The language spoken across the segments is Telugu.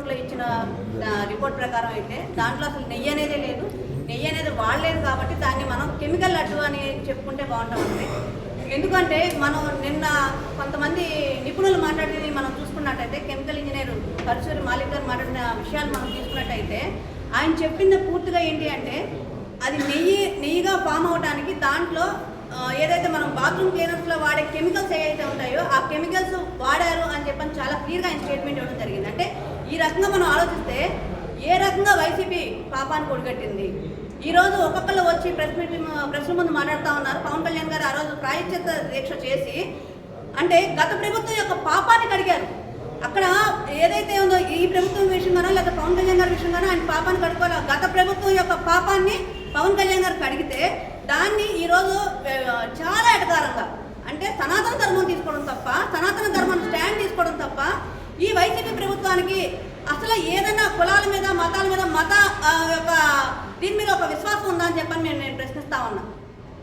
రిపోర్ట్లో ఇచ్చిన రిపోర్ట్ ప్రకారం అయితే దాంట్లో అసలు నెయ్యి అనేది లేదు. నెయ్యి అనేది వాడలేదు కాబట్టి దాన్ని మనం కెమికల్ లడ్డు అని చెప్పుకుంటే బాగుంటుంది. ఎందుకంటే మనం నిన్న కొంతమంది నిపుణులు మాట్లాడేది మనం చూసుకున్నట్టయితే కెమికల్ ఇంజనీర్ పరశురి మాలిక్ గారు మాట్లాడిన విషయాలు మనం తీసుకున్నట్టయితే ఆయన చెప్పింది పూర్తిగా ఏంటి అంటే అది నెయ్యి నెయ్యిగా ఫామ్ అవడానికి దాంట్లో ఏదైతే మనం బాత్రూమ్ క్లీనర్స్లో వాడే కెమికల్స్ ఏవైతే ఉంటాయో ఆ కెమికల్స్ వాడారు అని చెప్పని చాలా క్లియర్గా ఆయన స్టేట్మెంట్ ఇవ్వడం జరిగింది. అంటే ఈ రకంగా మనం ఆలోచిస్తే ఏ రకంగా వైసీపీ పాపాన్ని కొడిగట్టింది? ఈరోజు ఒక్కొక్కరు వచ్చి ప్రెస్ మీట్ ప్రెస్ ముందు మాట్లాడుతూ ఉన్నారు. పవన్ కళ్యాణ్ గారు ఆ రోజు ప్రాయశ్చిత్త దీక్ష చేసి అంటే గత ప్రభుత్వం యొక్క పాపాన్ని కడిగారు. అక్కడ ఏదైతే ఉందో ఈ ప్రభుత్వం విషయంగానో లేకపోతే పవన్ కళ్యాణ్ గారి విషయంగానో ఆయన పాపాన్ని కడుకోవాలి గత ప్రభుత్వం యొక్క పాపాన్ని పవన్ కళ్యాణ్ గారు కడిగితే దాన్ని ఈరోజు చాలా ఎటకారంగా అంటే సనాతన ధర్మం తీసుకోవడం తప్ప సనాతన ధర్మం స్టాండ్ తీసుకోవడం తప్ప ఈ వైసీపీ ప్రభుత్వానికి అసలు ఏదైనా కులాల మీద మతాల మీద మత యొక్క దీని మీద ఒక విశ్వాసం ఉందా అని చెప్పని నేను నేను ప్రశ్నిస్తా ఉన్నా.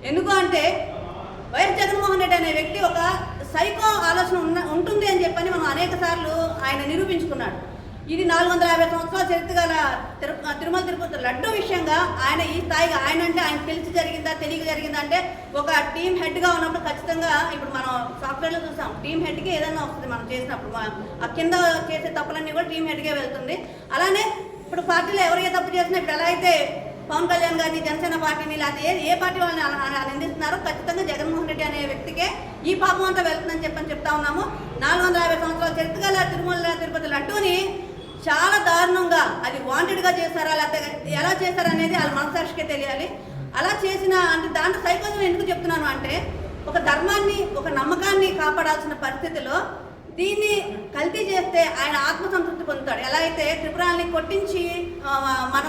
ఎందుకు అంటే వైఎస్ జగన్మోహన్ రెడ్డి అనే వ్యక్తి ఒక సైకో ఆలోచన ఉన్న ఉంటుంది అని చెప్పని మనం అనేక సార్లు ఆయన నిరూపించుకున్నాడు. ఇది నాలుగు వందల యాభై సంవత్సరాల చరిత్ర గల తిరు తిరుమల తిరుపతి లడ్డు విషయంగా ఆయన ఈ స్థాయిగా ఆయన అంటే ఆయన తెలిసి జరిగిందా తెలియక జరిగిందా అంటే ఒక టీం హెడ్గా ఉన్నప్పుడు ఖచ్చితంగా ఇప్పుడు మనం సాఫ్ట్వేర్లో చూసాం టీం హెడ్కి ఏదైనా వస్తుంది మనం చేసినప్పుడు ఆ కింద చేసే తప్పులన్నీ కూడా టీం హెడ్కే వెళ్తుంది. అలానే ఇప్పుడు పార్టీలో ఎవరు ఏ తప్పు చేసినా ఇప్పుడు ఎలా అయితే పవన్ కళ్యాణ్ గారిని జనసేన పార్టీని లేకపోతే ఏ ఏ పార్టీ వాళ్ళని అలా- నిందిస్తున్నారో ఖచ్చితంగా జగన్మోహన్ రెడ్డి అనే వ్యక్తికే ఈ పాపం అంతా వెళ్తుందని చెప్పని చెప్తా ఉన్నాము. నాలుగు వందల యాభై సంవత్సరాల చరిత్రగల తిరుమల తిరుపతి లడ్డూని చాలా దారుణంగా అది వాంటెడ్గా చేస్తారా లేకపోతే ఎలా చేస్తారనేది వాళ్ళ మనసాక్షికే తెలియాలి. అలా చేసిన అంటే దాంట్లో సైకోజం ఎందుకు చెప్తున్నాను అంటే ఒక ధర్మాన్ని ఒక నమ్మకాన్ని కాపాడాల్సిన పరిస్థితిలో దీన్ని కల్తీ చేస్తే ఆయన ఆత్మసంతృప్తి పొందుతాడు. ఎలా అయితే త్రిపురాల్ని కొట్టించి మన